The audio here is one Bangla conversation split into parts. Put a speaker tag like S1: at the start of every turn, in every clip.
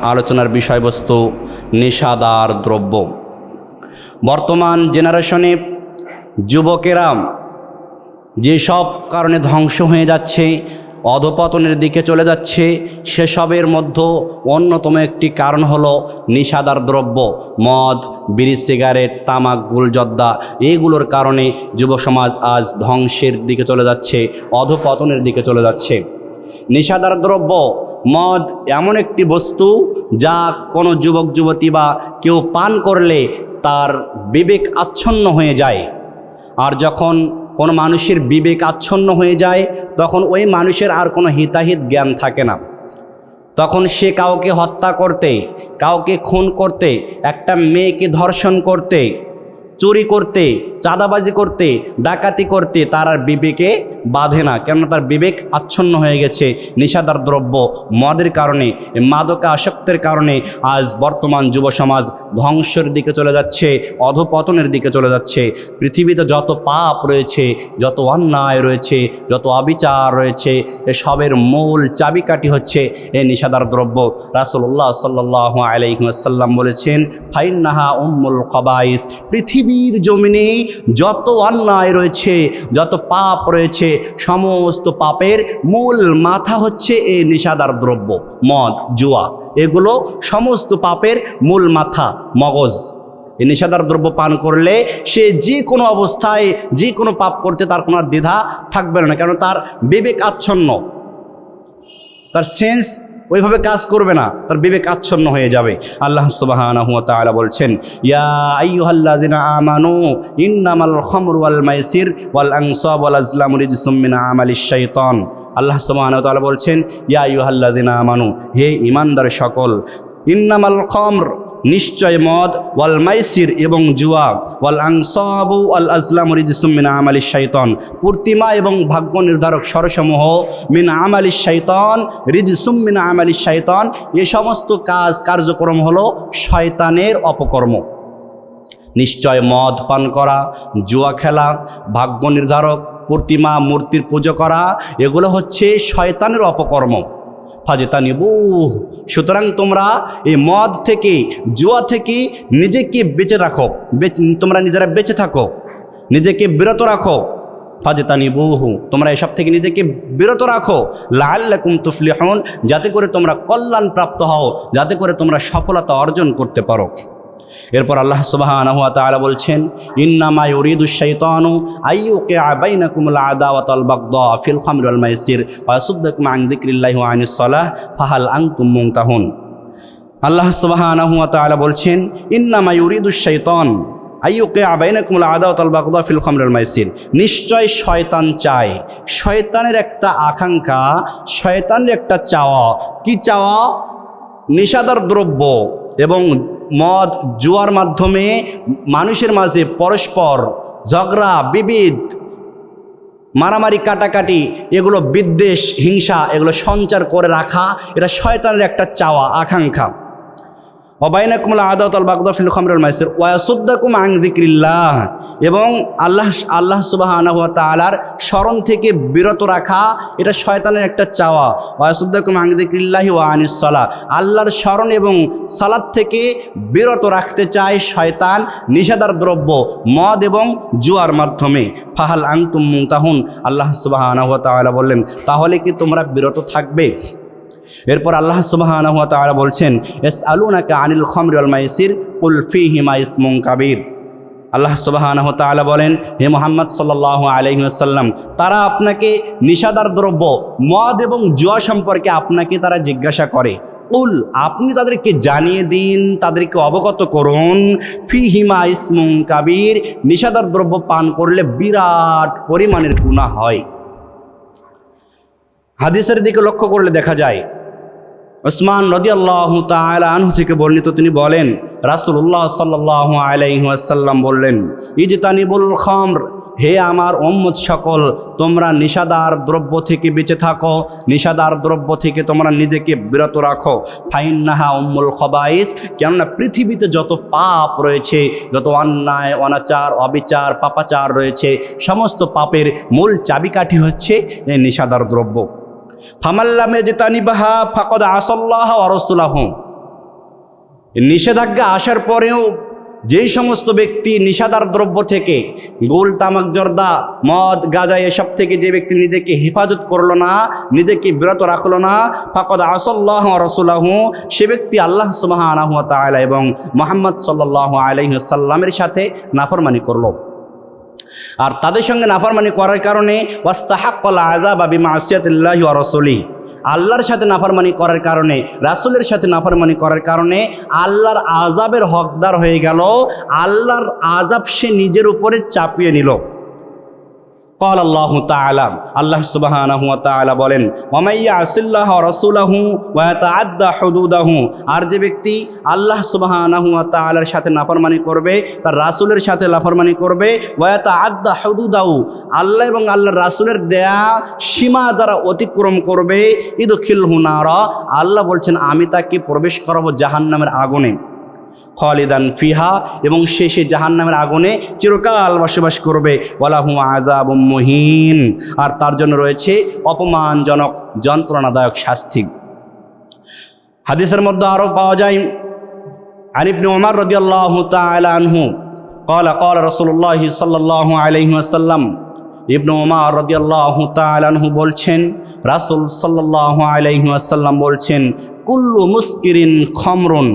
S1: আলোচনার বিষয়বস্তু নেশাদার দ্রব্য। বর্তমান জেনারেশনে যুবকেরা যেসব কারণে ধ্বংস হয়ে যাচ্ছে, অধপতনের দিকে চলে যাচ্ছে, সেসবের মধ্যে অন্যতম একটি কারণ হলো নিশাদার দ্রব্য, মদ, বিড়ি, সিগারেট, তামাক, গুলজদ্দা এইগুলোর কারণে যুব সমাজ আজ ধ্বংসের দিকে চলে যাচ্ছে, অধপতনের দিকে চলে যাচ্ছে। নিশাদার দ্রব্য মদ এমন একটি বস্তু যা কোনো যুবক, যুবতী বা কেউ পান করলে তার বিবেক আচ্ছন্ন হয়ে যায়। আর যখন কোনো মানুষের বিবেক আচ্ছন্ন হয়ে যায়, তখন ওই মানুষের আর কোনো হিতাহিত জ্ঞান থাকে না। তখন সে কাউকে হত্যা করতে, কাউকে খুন করতে, একটা মেয়েকে ধর্ষণ করতে, চুরি করতে চাঁদাবাজি করতে, ডাকাতি করতে তার আর বিবেকে বাঁধে না। কেননা তার বিবেক আচ্ছন্ন হয়ে গেছে। নিষাদার দ্রব্য মদের কারণে মাদকা আসক্তের কারণে আজ বর্তমান যুব সমাজ ধ্বংসের দিকে চলে যাচ্ছে, অধপতনের দিকে চলে যাচ্ছে। পৃথিবীতে যত পাপ রয়েছে, যত অন্যায় রয়েছে, যত অবিচার রয়েছে, এসবের মূল চাবিকাঠি হচ্ছে এই নিষাদার দ্রব্য। রাসুল্লাহ সাল্লাহ আলাইসাল্লাম বলেছেন, ফাইন্নাহা উম্মুল খবাইস। পৃথিবীর জমিনে যত অন্যায় রয়েছে, যত পাপ রয়েছে, সমস্ত পাপের মূল মাথা হচ্ছে এই নিষাদার দ্রব্য, মদ, জুয়া। এগুলো সমস্ত পাপের মূল মাথা, মগজ। এই নেশাদার দ্রব্য পান করলে সে যে কোনো অবস্থায় যে কোনো পাপ করতে তার কোনো দ্বিধা থাকবে না, কেন তার বিবেক আচ্ছন্ন তার সেন্স ওইভাবে কাজ করবে না, তার বিবেক আচ্ছন্ন হয়ে যাবে। আল্লাহ সুবাহ বলছেন, ইয়া মাইসির আল্লাহ সুবহানাহু বলছেন, ইয়া আইয়ুহাল্লাযিনা আমানু, হে ঈমানদার সকল, ইন্নামাল খামর নিশ্চয় মদ, ওয়াল মাইসির এবং জুয়া, ওয়াল আংসাবু আল আজলাম রিজসুম মিন আমালি শাইতন। পূর্তিমা এবং ভাগ্য নির্ধারক স্বরসমূহ, মিন আমালি শাইতন, রিজসুম মিন আমালি শাইতন। এ সমস্ত কাজ কার্যক্রম হলো শয়তানের অপকর্ম। নিশ্চয় মদ পান করা, জুয়া খেলা, ভাগ্য নির্ধারক, প্রতিমা, মূর্তির পুজো করা, এগুলো হচ্ছে শয়তানের অপকর্ম। ফাজেতা নিবুহ সুতরাং তোমরা এই মদ থেকে, জুয়া থেকে নিজেকে বেঁচে রাখো। তোমরা নিজেরা বেঁচে থাকো। নিজেকে বিরত রাখো। ফাজেতা নিবুহু তোমরা এসব থেকে নিজেকে বিরত রাখো। লাল্লাকুম তুফলিহুন। যাতে করে তোমরা কল্যাণ প্রাপ্ত হও। যাতে করে তোমরা সফলতা অর্জন করতে পারো। এরপর আল্লাহ তাআলা বলছেন আল্লাহ সুবহানাহু ওয়া তাআলা বলছেন, ইন্নামা ইউরিদু শাইতান আইয়ুকিআ বাইনাকুমুল আদাওয়াতা ওয়াল বাগদা ফিল খামরি ওয়াল মাইসির। নিশ্চয় শয়তান চায়। শয়তানের একটা আকাঙ্ক্ষা, শয়তানের একটা চাওয়া। কি চাওয়া? নেশাদার দ্রব্য এবং মদ জুয়ার মাধ্যমে মানুষের মাঝে পরস্পর ঝগড়া, বিবিধ, মারামারি, কাটাকাটি, এগুলো বিদ্বেষ, হিংসা, এগুলো সঞ্চার করে রাখা, এটা শয়তানের একটা চাওয়া, আকাঙ্ক্ষা। অবাইনাকুমুল আদাত আল বাগদাফিল খমরুল মাইসির ওয়াসুদ্দাকুম আং যিকরিল্লাহ। এবং আল্লাহ আল্লাহ সুবহানাহু ওয়া তাআলার স্মরণ থেকে বিরত রাখা, এটা শয়তানের একটা চাওয়া। ওয়াসুদ্দাকুম আং যিকরিল্লাহি ওয়া আনিস সালাহ। আল্লাহর স্মরণ এবং সালাত থেকে বিরত রাখতে চায় শয়তান নিষেধার দ্রব্য, মদ এবং জুয়ার মাধ্যমে। ফাহাল আংতুম মুনতাহুন। আল্লাহ তাআলা বললেন, তাহলে কি তোমরা বিরত থাকবে? এরপর আল্লাহ তাআলা বলছেন, ইয়াসআলুনাকা আনিল খামরি ওয়াল মাইসির, কুল ফীহিমা ইসমুন কাবীর। আল্লাহ ওয়া বলেন, হে মোহাম্মদ সাল্লাল্লাহু আলাইহি ওয়াসাল্লাম, তারা আপনাকে নিশাদার দ্রব্য, মদ এবং জুয়া সম্পর্কে আপনাকে তারা জিজ্ঞাসা করে। উল, আপনি তাদেরকে জানিয়ে দিন, তাদেরকে অবগত করুন। ফি ফিহিমা ইসমুন কাবির নিশাদার দ্রব্য পান করলে বিরাট পরিমাণের গুনাহ হয়। হাদিসের দিকে লক্ষ্য করলে দেখা যায় ওসমান রদি আল্লাহ আনহু থেকে বর্ণিত তিনি বলেন রাসুল্লাহ সাল্লাহ আলাইসাল্লাম বললেন, ইজতানিবুল খামর, হে আমার ওম্মদ সকল, তোমরা নিষাদার দ্রব্য থেকে বেঁচে থাকো, নিষাদার দ্রব্য থেকে তোমরা নিজেকে বিরত রাখো। ফাইন্নাহা উম্মুল খবাইস, কেননা পৃথিবীতে যত পাপ রয়েছে, যত অন্যায়, অনাচার, অবিচার, পাপাচার রয়েছে, সমস্ত পাপের মূল চাবিকাঠি হচ্ছে এই নিষাদার দ্রব্য। ফামাল্লামে যে তানিবাহা ফাকদ আসল্লাহ অরসুলাহ নিষেধাজ্ঞা আসার পরেও যেই সমস্ত ব্যক্তি নিষাদার দ্রব্য থেকে গোল, তামাক, জর্দা, মদ, গাঁজা, এসব থেকে যে ব্যক্তি নিজেকে হেফাজত করল না, নিজেকে বিরত রাখল না, ফাকদ আসল্লাহ রসুল্লাহ সে ব্যক্তি আল্লাহ সুবাহ আনাহ তালা এবং মোহাম্মদ সাল্লাহ আলহিসাল্লামের সাথে নাফরমানি করল। আর তাদের সঙ্গে নাফারমানি করার কারণে ওয়াস্তাহাক্কল আজা আল্লাহর সাথে নাফারমানি করার কারণে, রাসুলের সাথে নাফারমানি করার কারণে আল্লাহর আজাবের হকদার হয়ে গেল, আল্লাহর আজাব সে নিজের উপরে চাপিয়ে নিল। কল আল্লাহ আল্লাহ সুবাহানাহু তালা বলেন ওমাইয়া আসিল্লাহ রসুলাহু ওয়াতা আদা হদুদাহু আর যে ব্যক্তি আল্লাহ সুবাহানাহু তালার সাথে নাফরমানি করবে, তার রাসুলের সাথে নাফরমানি করবে ওয়াতা আদা হদুদাহু আল্লাহ এবং আল্লাহর রাসুলের দেয়া সীমা দ্বারা অতিক্রম করবে ঈদ খিল হুনারা আল্লাহ বলছেন, আমি তাকে প্রবেশ করাবো জাহান্নামের আগুনে খলিদান ফিহা এবং শেষে জাহান্নামের আগুনে চিরকাল বসবাস করবে ওয়ালাহু আজাব মহিন আর তার জন্য রয়েছে অপমানজনক যন্ত্রণাদায়ক শাস্তি হাদিসের মধ্যে আরও পাওয়া যায় আনিবনে ওমর রদিয়াল্লাহ তাআলা আনহু قال قال رسول الله صلى الله عليه وسلم ইবনু ওমর রদিয়াল্লাহু তাআলা আনহু বলছেন রাসূল সাল্লাল্লাহু আলাইহি ওয়াসাল্লাম বলছেন কুল্লু মুস্কিরিন খমরুন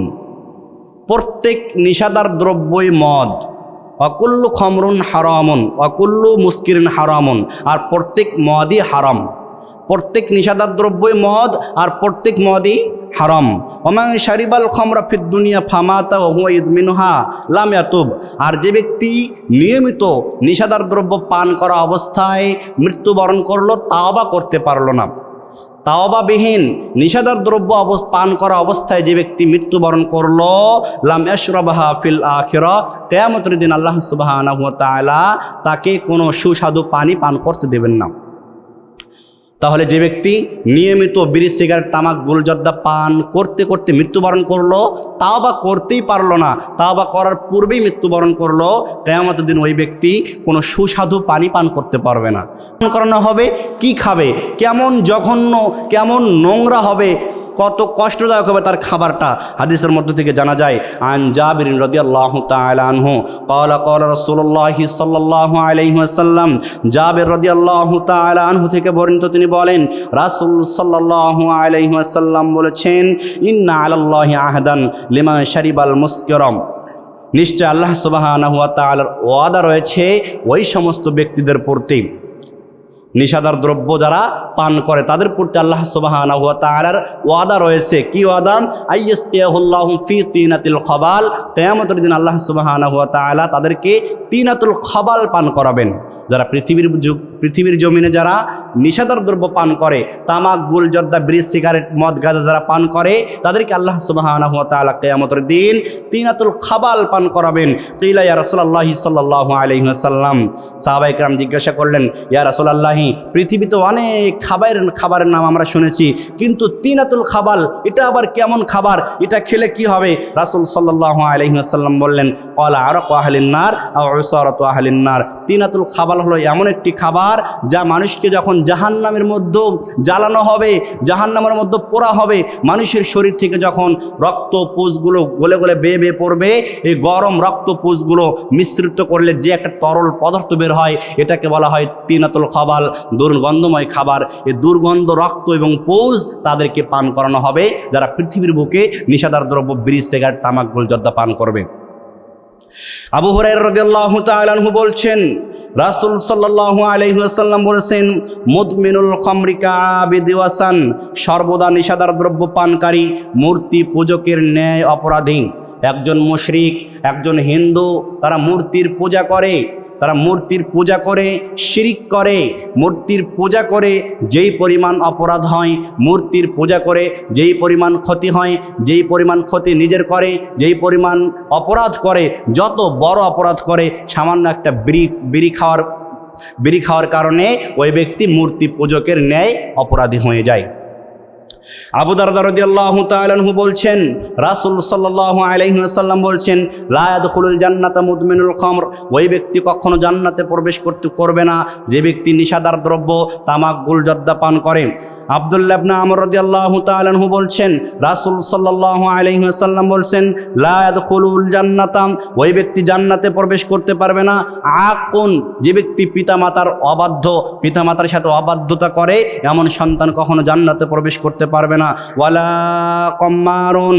S1: প্রত্যেক নিষাদার দ্রব্যই মদ। অকুল্লু খমরুন হারামুন অকুল্লু মুস্কিরিন হারামুন, আর প্রত্যেক মদই হারাম। প্রত্যেক নিষাদার দ্রব্যই মদ, আর প্রত্যেক মদই হারাম। ওমাং শারিবাল খমরা ফিদ দুনিয়া ফামাতা ইদমিনহা লাম ইয়াতুব। আর যে ব্যক্তি নিয়মিত নিষাদার দ্রব্য পান করা অবস্থায় মৃত্যুবরণ করল তাও বা করতে পারল না। তাওবাবিহীন, নিষেধার দ্রব্য পান করা অবস্থায় যে ব্যক্তি মৃত্যুবরণ করল, লাম এশরবাহা ফিল আখিরা, কিয়ামতের দিন আল্লাহ তাআলা তাকে কোনো সুস্বাদু পানি পান করতে দেবেন না। তাহলে যে ব্যক্তি নিয়মিত বিড়ি, সিগারেট, তামাক গুলজর্দা পান করতে করতে মৃত্যুবরণ করল, তাও বা করতেই পারল না, তাও বা করার পূর্বেই মৃত্যুবরণ করল কেয়ামত দিন ওই ব্যক্তি কোনো সুস্বাদু পানি পান করতে পারবে না। করানো হবে, কি খাবে? কেমন জঘন্য, কেমন নোংরা হবে? কত কষ্টদায়ক হবে তার খাবারটা। হাদিসের মধ্য থেকে জানা যায়, আন জাবির রাদিয়াল্লাহু ক্বালা ক্বালা রাসূলুল্লাহ সাল্লাল্লাহু আলাইহি ওয়াসাল্লাম, জাবির রাদিয়াল্লাহু তাআলা আনহু থেকে বর্ণিত তিনি বলেন, রাসূল সাল্লাল্লাহু আলাইহি ওয়াসাল্লাম বলেছেন, ইন্না আলাল্লাহি আহদান লিমা শারিবাল মুসকিরাম। নিশ্চয় আল্লাহ তাআলার ওয়াদা রয়েছে ওই সমস্ত ব্যক্তিদের প্রতি। নিষাদার দ্রব্য যারা পান করে, তাদের প্রতি আল্লাহ তাআলার ওয়াদা রয়েছে। কি ওয়াদা? খবাল। কিয়ামতের দিন আল্লাহ তাআলা তাদেরকে তিনাতুল খবাল পান করাবেন। যারা পৃথিবীর যু- পৃথিবীর জমিনে যারা নিষেধার দ্রব্য পান করে, তামাক, গুল, জর্দা, ব্রিজ, সিগারেট, মদ, গাঁজা যারা পান করে, তাদেরকে আল্লাহ সুবাহ কেয়ামতর দিন তিনাতুল খাবাল পান করাবেন। কিলা ইয়া রসোল্লাহ সাল্লাহ আলহিহাসাল্লাম সাহাবাইকরাম জিজ্ঞাসা করলেন, ইয়া রসোল্লাহি পৃথিবীতে অনেক খাবারের খাবারের নাম আমরা শুনেছি, কিন্তু তিনাতুল খাবাল, এটা আবার কেমন খাবার? এটা খেলে কি হবে? রাসুল সাল্লাহ আলহিহাসাল্লাম বললেন কলা আরক আহলিনার আর ওসরত আহলিনার তিনাতুল খাবাল হলো এমন একটি খাবার যা মানুষকে যখন জাহান্নামের মধ্যে জ্বালানো হবে, জাহান্নামের মধ্যে পোড়া হবে, মানুষের শরীর থেকে যখন রক্ত পোষগুলো গলে গলে বেয়ে বেয়ে পড়বে, এই গরম রক্ত পুষগুলো মিশ্রিত করলে যে একটা তরল পদার্থ বের হয়, এটাকে বলা হয় তিনাতুল খাবাল, দুর্গন্ধময় খাবার। এই দুর্গন্ধ, রক্ত এবং পৌজ তাদেরকে পান করানো হবে, যারা পৃথিবীর বুকে নিষাদার দ্রব্য, ব্রিজ সিগারেট তামাক গোলজর্দা পান করবে। আবু হুরাই রাদিয়াল্লাহু বলছেন রাসূল সাল্লাহ আলাইহি বলেছেন, মুদমিনুল খমরিকা আবিদিওয়াসান সর্বদা নিষাদার দ্রব্য পানকারী, মূর্তি পূজকের ন্যায় অপরাধী। একজন মুশরিক, একজন হিন্দু, তারা মূর্তির পূজা করে। তারা মূর্তির পূজা করে, শিরিক করে। মূর্তির পূজা করে যেই পরিমাণ অপরাধ হয়, মূর্তির পূজা করে যেই পরিমাণ ক্ষতি হয়, যেই পরিমাণ ক্ষতি নিজের করে, যেই পরিমাণ অপরাধ করে, যত বড় অপরাধ করে, সামান্য একটা বিড়ি বিড়ি খাওয়ার বিড়ি খাওয়ার কারণে ওই ব্যক্তি মূর্তি পূজকের ন্যায় অপরাধী হয়ে যায়। আবু দারদারদি আল্লাহ তালহু বলছেন, রাসুল সাল্লাহ আলহিহাসাল্লাম বলছেন লায়াদুল জান্নাতা মুদমিনুল খমর ওই ব্যক্তি কখনো জান্নাতে প্রবেশ করতে করবে না। যে ব্যক্তি নিষাদার দ্রব্য, তামাক গুলজর্দা পান করে। আব্দুল্লাহ ইবনে আমর রাদিয়াল্লাহু তাআলা আনহু বলছেন, রাসূল সাল্লাহ আলহিহাসাল্লাম বলছেন, লা ইয়াদখুলুল জান্নাতাম ওই ব্যক্তি জান্নাতে প্রবেশ করতে পারবে না। আকুন, যে ব্যক্তি পিতামাতার অবাধ্য, পিতামাতার সাথে অবাধ্যতা করে, এমন সন্তান কখনো জান্নাতে প্রবেশ করতে পারবে না। ওয়ালা কম্মারুন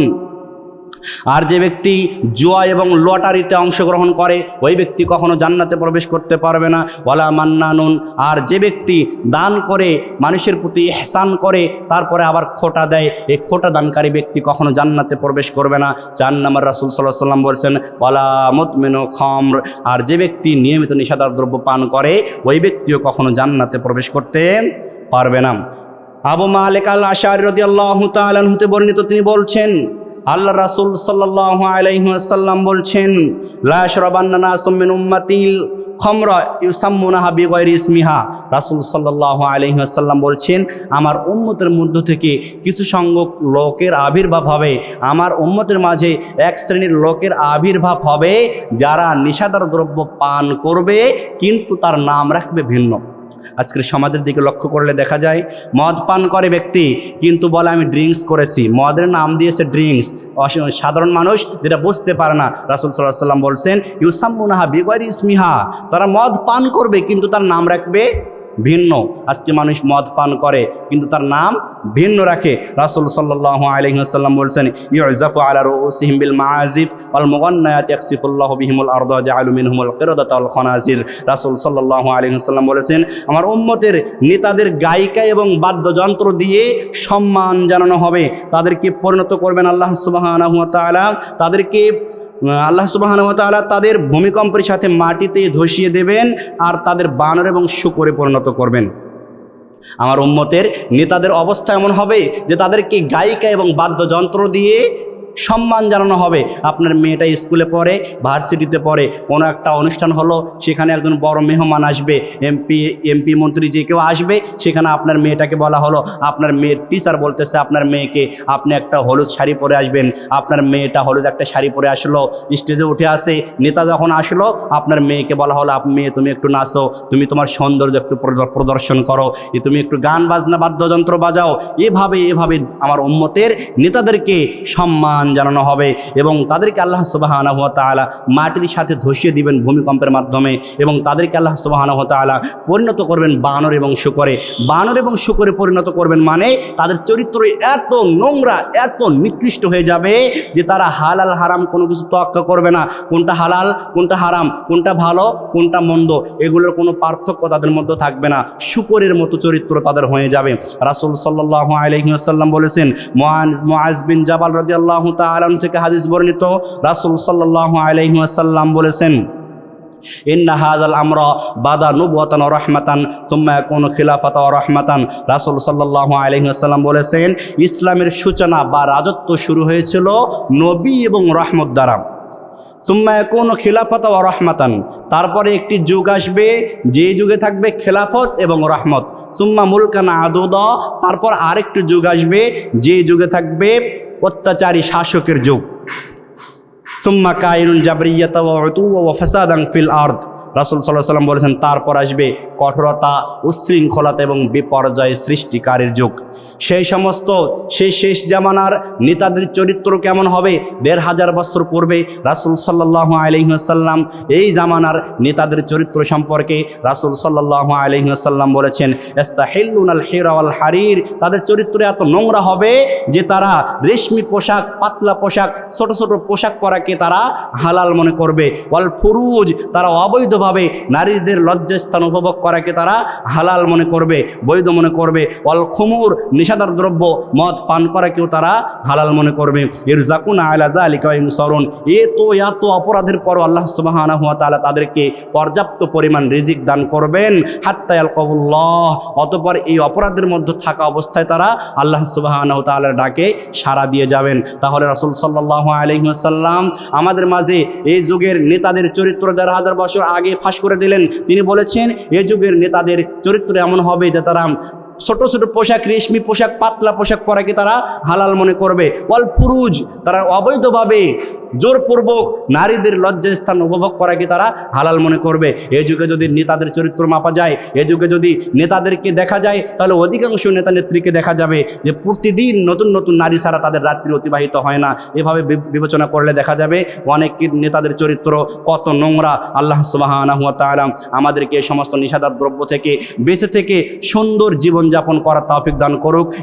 S1: আর যে ব্যক্তি জুয়া এবং লটারিতে অংশগ্রহণ করে, ওই ব্যক্তি কখনো জান্নাতে প্রবেশ করতে পারবে না। ওয়ালা মান্নানুন, আর যে ব্যক্তি দান করে, মানুষের প্রতি এহসান করে, তারপরে আবার খোটা দেয়, এই খোটা দানকারী ব্যক্তি কখনো জান্নাতে প্রবেশ করবে না। চার নম্বর রাসুল সাল্লাহ সাল্লাম বলছেন, ওয়ালা মুতমিনু খমর, আর যে ব্যক্তি নিয়মিত নিষাদার দ্রব্য পান করে, ওই ব্যক্তিও কখনো জান্নাতে প্রবেশ করতে পারবে না। আবু মালিক আল আশারি রদিয়াল্লাহু তাআলা হতে বর্ণিত তিনি বলছেন আল্লাহ রাসূল সাল্লাল্লাহু আলাইহি ওয়াসাল্লাম বলছেন বলছেন, আমার উম্মতের মধ্য থেকে কিছু সংখ্যক লোকের আবির্ভাব হবে। আমার উম্মতের মাঝে এক শ্রেণির লোকের আবির্ভাব হবে যারা নিষাদার দ্রব্য পান করবে, কিন্তু তার নাম রাখবে ভিন্ন। আজকের সমাজের দিকে লক্ষ্য করলে দেখা যায়, মদ পান করে ব্যক্তি, কিন্তু বলে আমি ড্রিঙ্কস করেছি। মদের নাম দিয়েছে ড্রিঙ্কস সাধারণ মানুষ যেটা বুঝতে পারে না, রাসুল সাল্লাহ সাল্লাম বলছেন, ইউসাম্মুনাহা বিগরি ইসমিহা। তারা মদ পান করবে, কিন্তু তার নাম রাখবে ভিন্ন। আজকে মানুষ মদ পান করে, কিন্তু তার নাম ভিন্ন রাখে। রাসুল সাল্লাহ আলহিহাসাল্লাম বলছেন ইউজাফু আলা রুসিহিম বিল মাআজিফ ওয়াল মুগান্নায়াত বিহিমুল আরদা জাআলু মিনহুমুল কিরাদাতা ওয়াল খানাজির। রাসূল সাল্লাল্লাহু আলাইহি ওয়াসাল্লাম বলেছেন, আমার উম্মতের নেতাদের গায়িকা এবং বাদ্যযন্ত্র দিয়ে সম্মান জানানো হবে। তাদেরকে পরিণত করবেন আল্লাহ ওয়া তাদেরকে আল্লাহ সুবাহানুয়া তাআলা তাদের ভূমিকম্পের সাথে মাটিতে ধসিয়ে দেবেন আর তাদের বানর এবং শুকরে পরিণত করবেন। আমার উম্মতের নেতাদের অবস্থা এমন হবে যে তাদেরকে গায়িকা এবং বাদ্যযন্ত্র দিয়ে সম্মান জানানো হবে। আপনার মেয়েটা স্কুলে পড়ে ভার্সিটিতে পড়ে। কোনো একটা অনুষ্ঠান হলো, সেখানে একজন বড় মেহমান আসবে এমপি এমপি মন্ত্রী যে কেউ আসবে, সেখানে আপনার মেয়েটাকে বলা হলো। আপনার মেয়ের টিচার বলতেছে, আপনার মেয়েকে আপনি একটা হলুদ শাড়ি পরে আসবেন। আপনার মেয়েটা হলুদ একটা শাড়ি পরে আসলো স্টেজে উঠে আসে। নেতা যখন আসলো, আপনার মেয়েকে বলা হলো, আপ মেয়ে, তুমি একটু নাচো, তুমি তোমার সৌন্দর্য একটু প্রদ- প্রদর্শন করো তুমি একটু গান বাজনা, বাদ্যযন্ত্র বাজাও। এভাবে এভাবে আমার উম্মতের নেতাদেরকে সম্মান জানানো হবে এবং তাদেরকে আল্লাহ সুবাহানা হুয়া তালা মাটির সাথে ধসিয়ে দিবেন ভূমিকম্পের মাধ্যমে এবং তাদেরকে আল্লাহ সুবাহানা হুয়া পরিণত করবেন বানর এবং শুকরে। বানর এবং শুকরে পরিণত করবেন মানে তাদের চরিত্র এত নোংরা, এত নিকৃষ্ট হয়ে যাবে যে তারা হালাল, হারাম কোনো কিছু তোয়াক্কা করবে না। কোনটা হালাল, কোনটা হারাম, কোনটা ভালো, কোনটা মন্দ, এগুলোর কোনো পার্থক্য তাদের মধ্যে থাকবে না। শুকরের মতো চরিত্র তাদের হয়ে যাবে। রাসুল সাল্লাহ আলহিহাসাল্লাম বলেছেন মোয়াজ মোয়াজ বিন জাবাল রদি আল্লাহ তালন থেকে হাদিস বর্ণিত, রাসুল সাল্লাহ আলহিহাসাল্লাম বলেছেন আমরা কোন ও বলেছেন, ইসলামের সূচনা বা রাজত্ব শুরু হয়েছিল নবী এবং রহমত দ্বারা। সুম্মা কোন খিলাফত ও রহমাতান। তারপরে একটি যুগ আসবে যে যুগে থাকবে খেলাফত এবং রহমত। সুম্মা মুলকানা আদুদ। তারপর আরেকটি যুগ আসবে যে যুগে থাকবে অত্যাচারী শাসকের যুগ। সুম্মা কায়নুন জাবরিয়াতা ওয়া উতুওয়া ওয়া ফাসাদান ফিল আরদ। রাসূল আলাইহি সাল্লাম বলেছেন, তারপর আসবে কঠোরতা উচ্ছৃঙ্খলতা এবং বিপর্যয় সৃষ্টিকারীর যুগ। সেই সমস্ত, সেই শেষ জামানার নেতাদের চরিত্র কেমন হবে? দেড় হাজার বছর পূর্বে রাসূল সাল্লাল্লাহু আলাইহি ওয়াসাল্লাম এই জামানার নেতাদের চরিত্র সম্পর্কে রাসূল সাল্লাল্লাহু আলাইহি ওয়াসাল্লাম বলেছেন ইস্তাহিল্লুনাল হিরা ওয়াল হারির তাদের চরিত্র এত নোংরা হবে যে তারা রেশমি পোশাক, পাতলা পোশাক, ছোট ছোট পোশাক পরাকে তারা হালাল মনে করবে। ওয়াল ফুরুজ, তারা অবৈধভাবে নারীদের লজ্জাস্থান উপভোগ করাকে তারা হালাল মনে করবে, বৈধ মনে করবে। ওয়াল খুমুর, নিষাদার দ্রব্য, মদ পান করাকেও তারা হালাল মনে করবে। এর জাকুন আলাদা আলিকা সরণ এ তো এত অপরাধের পর আল্লাহ তালা তাদেরকে পর্যাপ্ত পরিমাণ রিজিক দান করবেন। হাত্তায়াল কবুল্লাহ অতপর এই অপরাধের মধ্যে থাকা অবস্থায় তারা আল্লাহ সুবাহানাহ তালার ডাকে সাড়া দিয়ে যাবেন। তাহলে রাসুল সাল্লাহ আলহিহাসাল্লাম আমাদের মাঝে এই যুগের নেতাদের চরিত্র দেড় হাজার বছর আগে ফাঁস করে দিলেন। তিনি বলেছেন, এ যুগের নেতাদের চরিত্র এমন হবে যে তারা ছোট ছোট পোশাক, রেশমি পোশাক, পাতলা পোশাক পরাকে তারা হালাল মনে করবে? ওয়াল ফুরুজ, তারা অবৈধভাবে জোরপূর্বক নারীদের লজ্জাস্থান উপভোগ করা কি তারা হালাল মনে করবে? এ যুগে যদি নেতাদের চরিত্র মাপা যায়, এ যুগে যদি নেতাদেরকে দেখা যায়, তাহলে অধিকাংশ নেতা নেত্রীকে দেখা যাবে যে প্রতিদিন নতুন নতুন নারী ছাড়া তাদের রাত্রি অতিবাহিত হয় না। এভাবে বিবেচনা করলে দেখা যাবে অনেক নেতাদের চরিত্র কত নোংরা। আল্লাহ সুবাহ আমাদেরকে এই সমস্ত নিষেধার দ্রব্য থেকে, বেঁচে থেকে সুন্দর জীবনযাপন করার তৌফিক দান করুক।